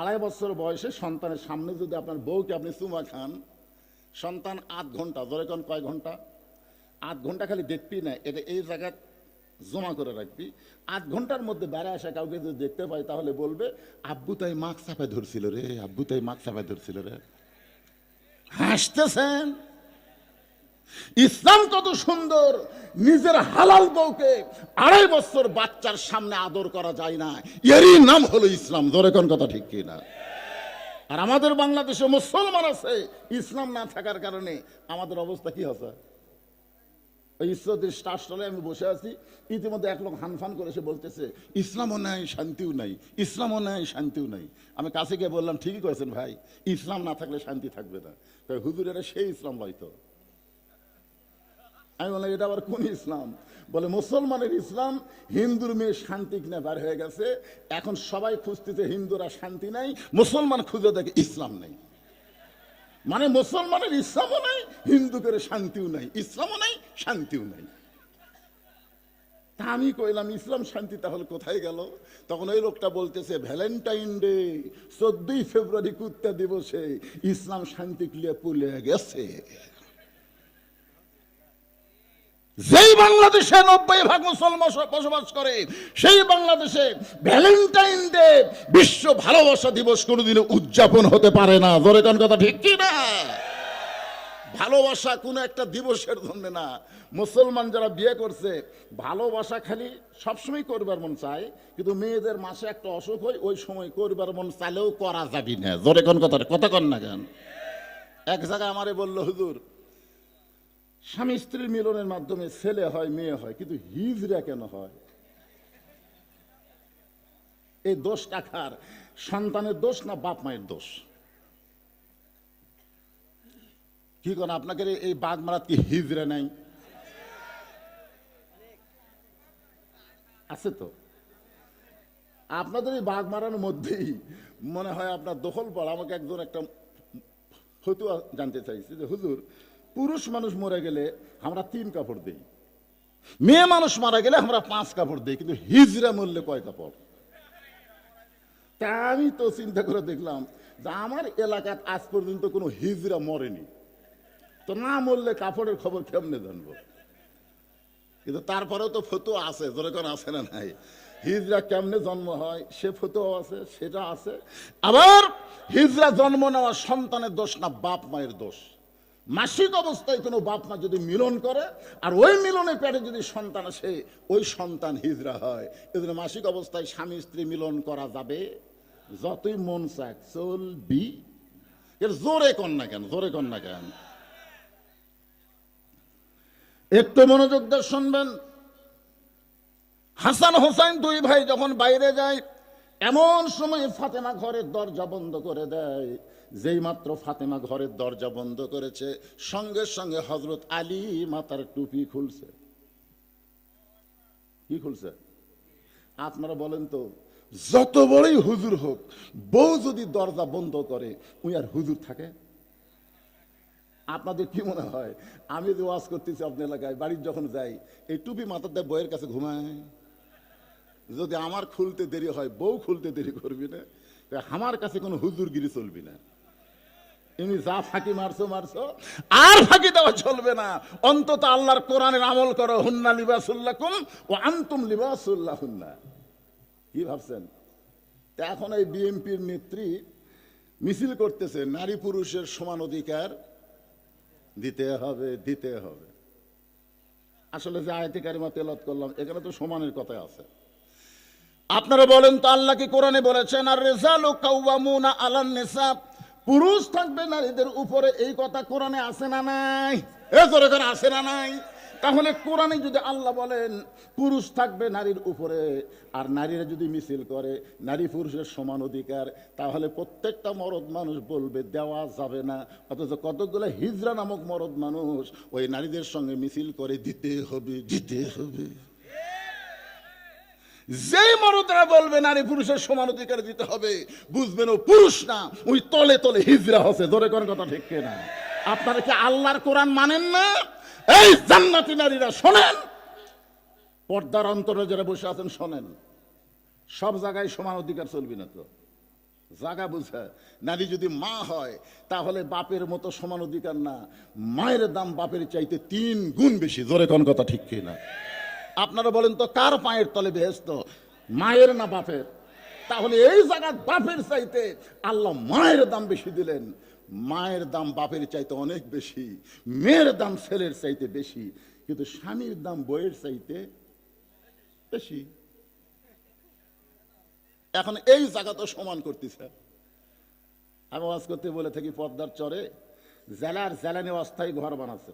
আড়াই বছর বয়সে সন্তানের সামনে যদি আপনার বউকে আপনি চুমা খান, সন্তান আধ ঘণ্টা ধরে কোন কয় ঘণ্টা? আধ ঘণ্টা খালি দেখবি না, এটা এই জায়গা জমা করে রাখবি। আধ ঘণ্টার মধ্যে বেড়ে আসা কাউকে যদি দেখতে পাই তাহলে বলবে, আব্বু তাই মাস্ক চাপায় ধরছিল রে, আব্বু তাই মাছ চাপায় ধরছিল রে। হাসতেছেন? ইসলাম কত সুন্দর নিজের হালাল বউকে আড়াই বছর বাচ্চার সামনে আদর করা যায় না। এরই নাম হলো ইসলাম ধরে কোন কথা ঠিক কিনা? আর আমাদের বাংলাদেশে মুসলমান আছে ইসলাম না থাকার কারণে আমাদের অবস্থা কি স্টারস্টলে আমি বসে আছি ইতিমধ্যে এক লোক হানফান করে সে বলতেছে ইসলামও নাই শান্তিও নাই ইসলামও নাই শান্তিও নাই। আমি কাছে গিয়ে বললাম ঠিকই করেছেন ভাই ইসলাম না থাকলে শান্তি থাকবে না। কয়, হুজুর সেই ইসলাম হয়তো আমি বললাম, এটা আবার কোন ইসলাম? বলে, মুসলমানের ইসলাম হিন্দুর মেয়ে শান্তি কিনা বার হয়ে গেছে। এখন সবাই খুঁজতেছে হিন্দুরা শান্তি নাই, মুসলমান খুঁজে দেখে ইসলাম নেই। মানে মুসলমানের ইসলামও নাই হিন্দুদের শান্তিও নাই, ইসলামও নাই, শান্তিও নাই। তা আমি কইলাম, ইসলাম শান্তি তাহলে কোথায় গেল? তখন ওই লোকটা বলতেছে, ভ্যালেন্টাইন ডে, চোদ্দই ফেব্রুয়ারি কুত্তা দিবসে ইসলাম শান্তি ক্লিয়ে পুলে গেছে। যেই বাংলাদেশে নব্বই ভাগ মুসলমান বসবাস করে, সেই বাংলাদেশে ভ্যালেন্টাইন ডে, বিশ্ব ভালোবাসা দিবস কোনোদিনও উদযাপন হতে পারে না। ধরে কোন কথা ঠিক কি না? ভালোবাসা কোনো একটা দিবসের জন্য না। মুসলমান যারা বিয়ে করছে, ভালোবাসা খালি সবসময় করবার মন চায়, কিন্তু মেয়েদের মাসে একটা অসুখ হয়, ওই সময় করবার মন চাইলেও করা যাবি না। জোরে কোন কথা কথা কন না কেন? এক জায়গায় আমারে বলল, হুজুর স্বামী স্ত্রীর মিলনের মাধ্যমে ছেলে হয়, মেয়ে হয়, কিন্তু হিজরা কেন হয়? এই দোষটা কার সন্তানের দোষ না বাপ মায়ের দোষ? কি কোন আপনাকে এই বাঘ মারাত কি হিজরা নাই? আছে তো। আপনাদের এই বাঘ মারানোর মধ্যেই মনে হয় আপনার দখল পড়া। আমাকে একজন একটা ফতুয়া জানতে চাইছে যে, হুজুর পুরুষ মানুষ মরে গেলে আমরা তিন কাপড় দিই। মেয়ে মানুষ মারা গেলে আমরা পাঁচ কাপড় দিই, কিন্তু হিজরা মরলে কয় কাপড়? তা আমি তো চিন্তা করে দেখলাম যে আমার এলাকাত আজ পর্যন্ত কোনো হিজরা মরেনি। তো না মরলে কাপড়ের খবর কেমনে জানব? কিন্তু তারপরেও তো ফটো আছে, যেরকম আছে না নাই। হিজরা কেমনে জন্ম হয়, সে ফটো আছে, সেটা আছে। আবার হিজরা জন্ম নেওয়া সন্তানের দোষ না বাপ মায়ের দোষ? মাসিক অবস্থায় কোনো বাপ মা যদি মিলন করে, আর ওই মিলনের পেটে যদি সন্তান আসে, ওই সন্তান হিজরা হয়। এজন্য মাসিক অবস্থায় স্বামী স্ত্রী মিলন করা যাবে। যতই মন চাক চলবি। এর জোরে কন না কেন, জোরে কন না কেন। একটু মনোযোগ দিয়ে শুনবেন। হাসান হোসেন দুই ভাই যখন বাইরে যায় এমন সময় ফাতেমা ঘরের দরজা বন্ধ করে দেয়। যেই মাত্র ফাতেমা ঘরের দরজা বন্ধ করেছে, সঙ্গে সঙ্গে হজরত আলী মাতার টুপি খুলছে। কি খুলছে? আপনারা বলেন তো, যত বড়ই হুজুর হোক, বউ যদি দরজা বন্ধ করে, উই আর হুজুর থাকে? আপনাদের কি মনে হয়? আমি যে ওয়াজ করতেছি আপনার এলাকায়, বাড়ির যখন যাই, এই টুপি মাথার দিয়ে বইয়ের কাছে ঘুমায়। যদি আমার খুলতে দেরি হয়, বউ খুলতে দেরি করবি না আমার কাছে কোনো হুজুরগিরি চলবি না। এমনি যা ফাঁকি মারছো মারছো। আর ফাঁকি দেওয়া চলবে না। অন্তত আল্লাহর কোরআনের আমল করো। হুন্না লিবাসুল্লাকুম ও আন্তুম লিবাসুল্লাহ হুন্না কি ভাবছেন? এখন এই বিএনপির নেত্রী মিছিল করতেছে, নারী পুরুষের সমান অধিকার দিতে হবে দিতে হবে। আসলে যে আয়তে কারিমা তেলত করলাম, এখানে তো সমানের কথা আছে। আপনারা বলেন তো আল্লাহ কি কোরআনে বলেছেন, আর রেজালু কাউয়ামুনা আলান নিসা পুরুষ থাকবে নারীদের উপরে, এই কথা কোরআনে আছে না নাই? এ করে আছে না নাই? তাহলে কোরআনে যদি আল্লাহ বলেন, পুরুষ থাকবে নারীর উপরে, আর নারীরা যদি মিছিল করে, নারী পুরুষের সমান অধিকার, তাহলে প্রত্যেকটা মরদ মানুষ বলবে, দেওয়া যাবে না। অথচ কতগুলো হিজরা নামক মরদ মানুষ ওই নারীদের সঙ্গে মিছিল করে, দিতে হবে দিতে হবে। যেই মরদরা বলবে, নারী পুরুষের সমান অধিকার দিতে হবে। বুঝবেন ও পুরুষ না, ওই তলে তলে হিজরা হচ্ছে ধরে কোন কথা ঠিক না আপনারা কি আল্লাহর কোরআন মানেন না? এই জান্নাতি নারীরা শোনেন। পর্দার অন্তরে যারা বসে আছেন, শোনেন। সব জায়গায় সমান অধিকার চলবি না তো। জাগা বুঝা। নারী যদি মা হয়, তাহলে বাপের মতো সমান অধিকার না। মায়ের দাম বাপের চাইতে তিন গুণ বেশি। জোরে কোন কথা ঠিক কি না আপনারা বলেন তো, কার পায়ের তলে বেহেস্ত মায়ের না বাপের? তাহলে এই জায়গার বাপের চাইতে আল্লাহ মায়ের দাম বেশি দিলেন। মায়ের দাম বাপের চাইতে অনেক বেশি, মেয়ের দাম ছেলের চাইতে বেশি, কিন্তু স্বামীর দাম বইয়ের চাইতে বেশি। এখন এই জায়গা তো সমান করতেছে। আমি ওয়াজ করতে বলে থাকি পদ্মার চরে, জেলার জেলানি অস্থায়ী ঘর বানাচ্ছে।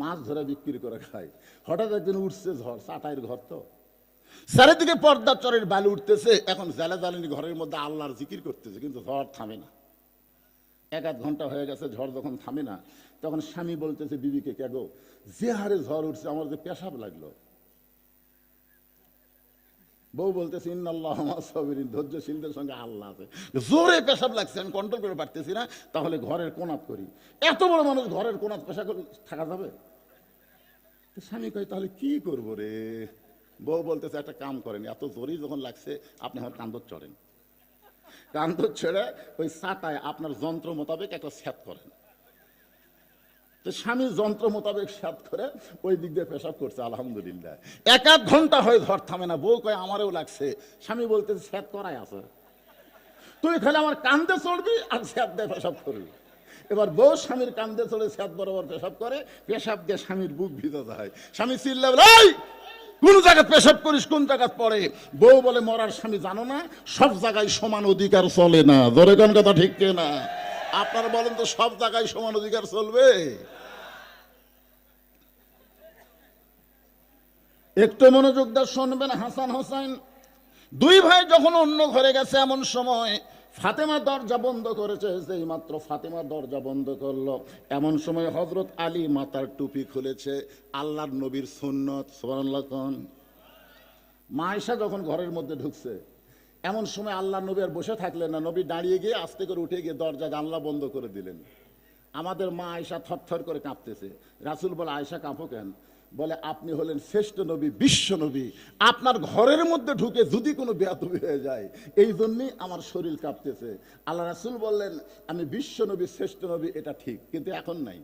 মাছ ধরে বিক্রি করে খায়। হঠাৎ একদিন উঠছে ঝড় চাটাইয়ের ঘর তো। চারিদিকে পর্দার চরের বালু উঠতেছে। এখন জেলা জ্বালানি ঘরের মধ্যে আল্লাহর জিকির করতেছে, কিন্তু ঝড় থামে না। এক আধ ঘণ্টা হয়ে গেছে, ঝড় যখন থামে না, তখন স্বামী বলতেছে, বিবিকে কে গো? যে হারে ঝড় উঠছে, আমার যে পেশাব লাগল। বউ বলতেছে, ইন্নাল্লাহ ধৈর্যশীলদের সঙ্গে আল্লাহ আছে। জোরে পেশাব লাগছে, আমি কন্ট্রোল করে পারতেছি না, তাহলে ঘরের কোনাত করি। এত বড় মানুষ ঘরের কোনাত পেশা করে থাকা যাবে? তো স্বামী কয়, তাহলে কি করব রে? বউ বলতেছে, একটা কাম করেন, এত জোরেই যখন লাগছে, আপনি আমার কান্দর চড়েন। কান্দর ছেড়ে ওই সাটায় আপনার যন্ত্র মোতাবেক একটা স্যাত করেন। তো স্বামী যন্ত্র মোতাবেক সাত করে ওই দিক দিয়ে পেশাব করছে আলহামদুলিল্লাহ। এক এক ঘণ্টা হয়ে ঝড় থামে না বউ কয় আমারও লাগছে। স্বামী বলতে স্যাত করাই আছে। তুই খালি আমার কান্দে চড়বি আর স্যাত দিয়ে পেশাব করবি। এবার বউ স্বামীর কান্দে চড়ে স্যাত বরাবর পেশাব করে পেশাব দিয়ে স্বামীর বুক ভিজে যায়। স্বামী চিল্লা বলে, কোন জায়গায় পেশাব করিস কোন জায়গায় পড়ে? বউ বলে মরার স্বামী জানো না সব জায়গায় সমান অধিকার চলে না। ধরে কোন কথা ঠিক না আপনারা বলেন তো সব জায়গায় সমান অধিকার চলবে? একটু মনোযোগ দিয়ে শুনবেন, হাসান হোসেন। দুই ভাই যখন অন্য ঘরে গেছে, এমন সময় ফাতেমা দরজা বন্ধ করেছে সেই মাত্র ফাতেমা দরজা বন্ধ করল। এমন সময় হজরত আলী মাতার টুপি খুলেছে, আল্লাহর নবীর সুন্নত সোহান মা আয়েশা যখন ঘরের মধ্যে ঢুকছে এমন সময় আল্লাহ নবী আর বসে থাকলেন না, নবী দাঁড়িয়ে গিয়ে আস্তে করে উঠে গিয়ে দরজা জানলা বন্ধ করে দিলেন। আমাদের মা আয়সা থরথর করে কাঁপতেছে। রাসুল বলে আয়সা কাঁপো কেন? বলে, আপনি হলেন শ্রেষ্ঠ নবী, বিশ্ব নবী। আপনার ঘরের মধ্যে ঢুকে যদি কোনো বেয়াতবি হয়ে যায়, এই জন্যই আমার শরীর কাঁপতেছে। আল্লাহ রাসুল বললেন, আমি বিশ্ব নবী, শ্রেষ্ঠ নবী, এটা ঠিক, কিন্তু এখন নাই।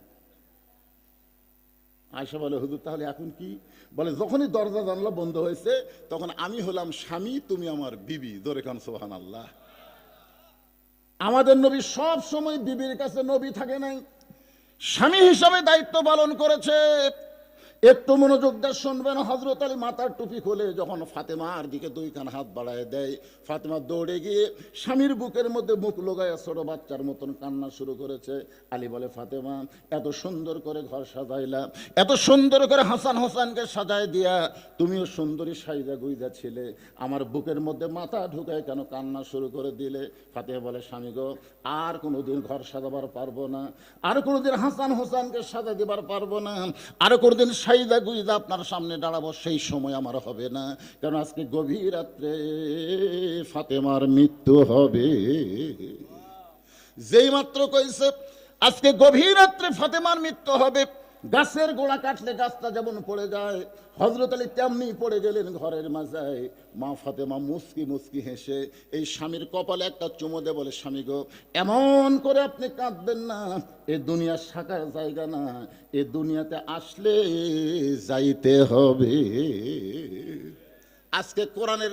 আয়সা বলে, হুজুর, তাহলে এখন কি? বলে, যখনই দরজা জানলা বন্ধ হয়েছে, তখন আমি হলাম স্বামী, তুমি আমার বিবি। দরে খান সোহান আল্লাহ আমাদের নবী সব সময় বিবির কাছে নবী থাকে নাই। স্বামী হিসাবে দায়িত্ব পালন করেছে। একটু মনোযোগ দিয়ে শুনবেন হজরত আলী মাথার টুপি খুলে যখন ফাতেমার দিকে দুইখান হাত বাড়ায় দেয়, ফাতেমা দৌড়ে গিয়ে স্বামীর বুকের মধ্যে মুখ লোগায় ছোট বাচ্চার মতন কান্না শুরু করেছে। আলী বলে, ফাতেমা, এত সুন্দর করে ঘর সাজাইলা, এত সুন্দর করে হাসান হোসানকে সাজায় দিয়া, তুমিও সুন্দরী সাইজা গুইজা ছিলে। আমার বুকের মধ্যে মাথা ঢুকায় কেন কান্না শুরু করে দিলে? ফাতেমা বলে, স্বামী গো, আর কোনোদিন ঘর সাজাবার পারব না, আর কোনোদিন হাসান হোসানকে সাজা দিবার পারব না, আর কোনোদিন সাইদা গুইদা আপনার সামনে দাঁড়াবো, সেই সময় আমার হবে না। কারণ আজকে গভীর রাত্রে ফাতেমার মৃত্যু হবে। যেই মাত্র কইছে, আজকে গভীর রাত্রে ফাতেমার মৃত্যু হবে। গাছের গোড়া কাটলে গাছটা যেমন পড়ে যায় হজরত আলী তেমনি পড়ে গেলেন ঘরের মাঝায়। মা ফাতেমা মুসকি মুসকি হেসে, এই স্বামীর কপালে একটা চুমো দে, বলে, স্বামী গো, এমন করে আপনি কাঁদবেন না। এ দুনিয়ার শাখার জায়গা না, এ দুনিয়াতে আসলে যাইতে হবে। আজকে কোরআনের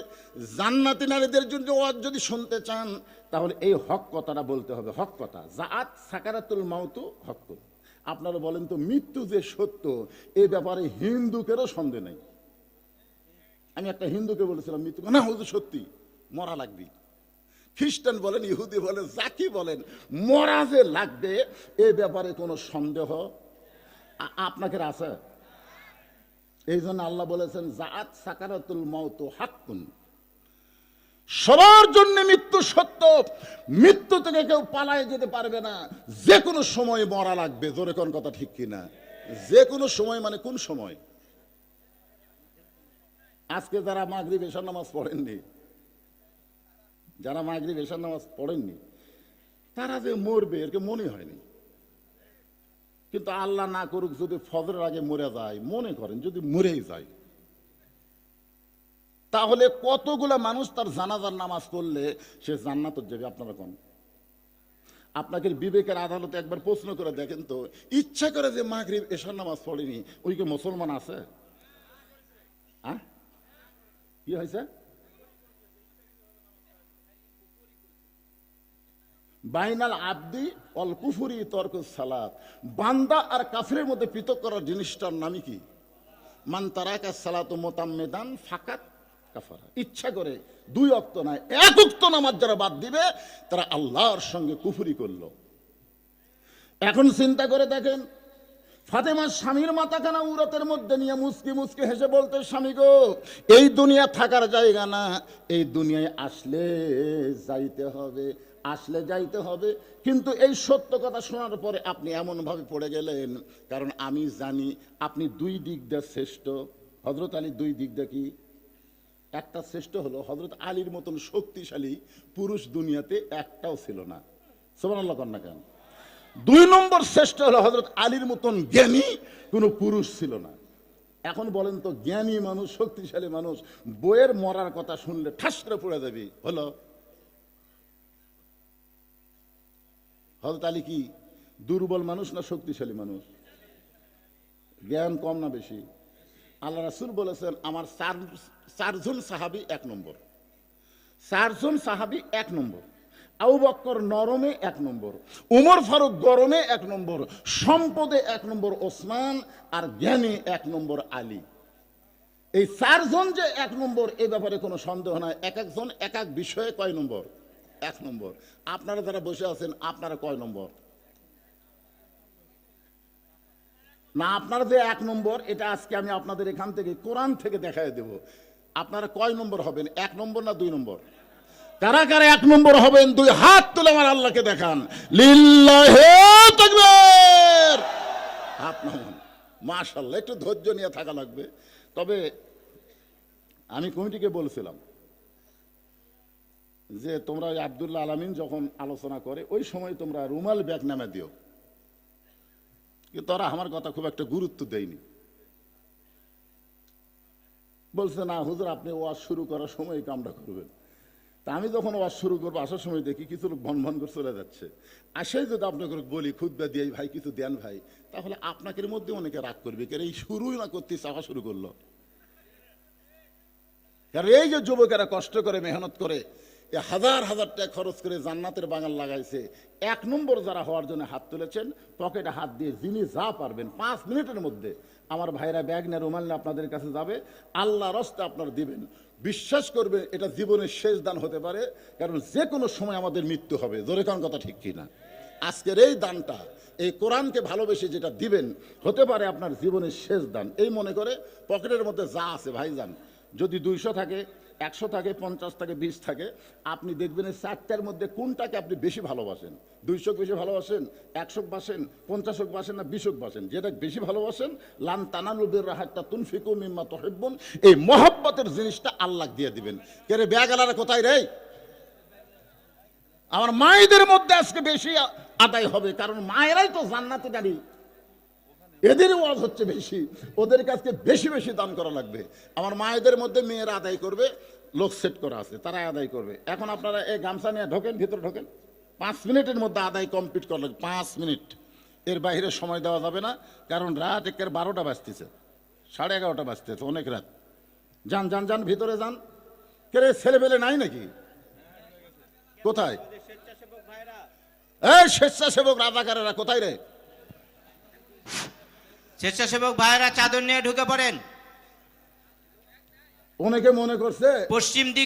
জান্নাতি নারীদের জন্য ওয়াজ যদি শুনতে চান, তাহলে এই হক কথাটা বলতে হবে। হক কথা, জাআত সাকারাতুল মাউতু, হক আপনারা বলেন তো, মৃত্যু যে সত্য, এ ব্যাপারে হিন্দুকেরও সন্দেহ নেই। আমি একটা হিন্দুকে বলেছিলাম, মৃত্যু না হুজুর সত্যি, মরা লাগবে। খ্রিস্টান বলেন, ইহুদি বলেন জাকি বলেন, মরা যে লাগবে, এ ব্যাপারে কোনো সন্দেহ? আপনাকে আছে এই জন্য আল্লাহ বলেছেন জাত সাকারাতুল মৌত হাক্কুন। সবার জন্য মৃত্যু সত্য। মৃত্যু থেকে কেউ পালায় যেতে পারবে না। যে কোনো সময় মরা লাগবে, জোরে কোন কথা ঠিক কিনা? যে কোনো সময় মানে কোন সময়? আজকে যারা মাগরি এশার নামাজ পড়েননি, যারা মাগরি এশার নামাজ পড়েননি, তারা যে মরবে এরকে মনে হয়নি? কিন্তু আল্লাহ না করুক, যদি ফজরের আগে মরে যায়, মনে করেন, যদি মরেই যায় তাহলে কতগুলা মানুষ তার জানাজার নামাজ পড়লে সে জান্নাতর যাবে? আপনারা কোন? আপনাকে বিবেকের আদালতে একবার প্রশ্ন করে দেখেন তো। ইচ্ছা করে যে মাগরিব, এশার নামাজ পড়েনি, ওই কি মুসলমান আছে? আহ? কি হয়েছে? বাইনাল আব্দি অল কুফুরি তর্ক সালাত। বান্দা আর কাফিরের মধ্যে পৃথক করার জিনিসটার নামই কি? মান তারাকা সালাত মোতাম্মেদান ফাকাত কাফারা। ইচ্ছা করে দুই অক্ত নয়, এক উক্ত নামাজ যারা বাদ দিবে, তারা আল্লাহর সঙ্গে কুফুরি করল। এখন চিন্তা করে দেখেন ফাতেমার স্বামীর মাথাখানা উরতের মধ্যে নিয়ে মুসকি মুসকি হেসে বলতে, স্বামী গো, এই দুনিয়া থাকার জায়গা না, এই দুনিয়ায় আসলে যাইতে হবে, আসলে যাইতে হবে। কিন্তু এই সত্য কথা শোনার পরে আপনি এমনভাবে পড়ে গেলেন, কারণ আমি জানি আপনি দুই দিক দিয়ে শ্রেষ্ঠ। হজরত আলী দুই দিক দিয়ে কি? একটা শ্রেষ্ঠ হলো হজরত আলীর মতন শক্তিশালী পুরুষ দুনিয়াতে একটাও ছিল না। সোমান কন্যা কেন? দুই নম্বর শ্রেষ্ঠ হলো হজরত আলীর মতন জ্ঞানী কোনো পুরুষ ছিল না। এখন বলেন তো, জ্ঞানী মানুষ, শক্তিশালী মানুষ, বইয়ের মরার কথা শুনলে ঠাস করে পড়ে যাবি। হলো। হজরত আলী কি, দুর্বল মানুষ না শক্তিশালী মানুষ? জ্ঞান কম না বেশি? আল্লাহ রাসুল বলেছেন, আমার চার চারজন সাহাবি এক নম্বর। চারজন সাহাবি এক নম্বর। আবু বক্কর নরমে এক নম্বর। উমর ফারুক গরমে এক নম্বর। সম্পদে এক নম্বর ওসমান আর জ্ঞানে এক নম্বর আলী। এই চারজন যে এক নম্বর, এ ব্যাপারে কোনো সন্দেহ নাই। এক একজন, এক এক বিষয়ে কয় নম্বর? এক নম্বর। আপনারা যারা বসে আছেন, আপনারা কয় নম্বর? না, আপনারা যে এক নম্বর, এটা আজকে আমি আপনাদের এখান থেকে, কোরআন থেকে দেখাই দেব। আপনারা কয় নম্বর হবেন? এক নম্বর না দুই নম্বর? কারা কারা এক নম্বর হবেন, দুই হাত তুলে আমার আল্লাহকে দেখান। লিল্লাহে একটু ধৈর্য নিয়ে থাকা লাগবে। তবে আমি কমিটিকে বলছিলাম যে, তোমরা ওই আবদুল্লাহ আলামিন যখন আলোচনা করে, ওই সময় তোমরা রুমাল ব্যাগ নামে দিও। কিন্তু তারা আমার কথা খুব একটা গুরুত্ব দেয়নি। বলছে, না, হুজুর, আপনি ওয়াজ শুরু করার সময় কামটা করবেন। তা আমি যখন ওয়াজ শুরু করব, আসার সময় দেখি কিছু লোক ভন ভন করে চলে যাচ্ছে। আসাই যদি আপনাকে বলি খুদ্া দিয়ে ভাই, কিছু দেন ভাই, তাহলে আপনাকে মধ্যে অনেকে রাগ করবে কেন এই শুরুই না করতে চাওয়া শুরু করল। কারণ এই যে যুবকেরা কষ্ট করে, মেহনত করে হাজার হাজার টাকা খরচ করে জান্নাতের বাগান লাগাইছে, এক নম্বর যারা হওয়ার জন্য হাত তুলেছেন, পকেটে হাত দিয়ে যিনি যা পারবেন, পাঁচ মিনিটের মধ্যে আমার ভাইরা ব্যাগ না রুমাল না আপনাদের কাছে যাবে। আল্লাহ রস্তে আপনার দিবেন। বিশ্বাস করবে, এটা জীবনের শেষ দান হতে পারে, কারণ যে কোনো সময় আমাদের মৃত্যু হবে। জোরে কারণ কথা ঠিক কিনা? আজকের এই দানটা, এই কোরআনকে ভালোবেসে যেটা দিবেন, হতে পারে আপনার জীবনের শেষ দান। এই মনে করে পকেটের মধ্যে যা আছে, ভাইজান, যদি দুইশো থাকে একশো থাকে, পঞ্চাশ থাকে, বিশ থাকে। আপনি দেখবেন এই চারটার মধ্যে কোনটাকে আপনি বেশি ভালোবাসেন? দুইশো বেশি ভালোবাসেন একশো বাসেন পঞ্চাশ বাসেন না বিশক বাসেন? যেটা বেশি ভালোবাসেন, লান তানালুবের রাহাতটা তুন ফিকু মিম্মা তহেব্বন। এই মহব্বতের জিনিসটা আল্লাহ দিয়ে দিবেন। কে রে ব্যাগালারা কোথায় রে? আমার মায়েদের মধ্যে আজকে বেশি আদায় হবে, কারণ মায়েরাই তো জান্নাতে দাঁড়িয়ে এদের ওয়াজ হচ্ছে বেশি ওদের কাছে বেশি বেশি দান করা লাগবে। আমার মায়েদের মধ্যে মেয়েরা আদায় করবে লোক সেট করা আছে তারা আদায় করবে। এখন আপনারা এই গামছা নিয়ে ঢোকেন ভিতরে ঢোকেন। পাঁচ মিনিটের মধ্যে আদায় কমপ্লিট করা লাগবে পাঁচ মিনিট। এর বাইরে সময় দেওয়া যাবে না কারণ রাত একের বারোটা বাজতেছে সাড়ে এগারোটা বাজতেছে অনেক রাত। যান যান যান ভিতরে যান। কে ছেলেবেলে নাই নাকি? কোথায়? এই স্বেচ্ছাসেবক রাজাকারেরা কোথায় রে? স্বেচ্ছাসেবক ভাইয়েরা চাদর নিয়ে ঢুকে পড়েন। অনেকে মনে করছে পশ্চিম দিক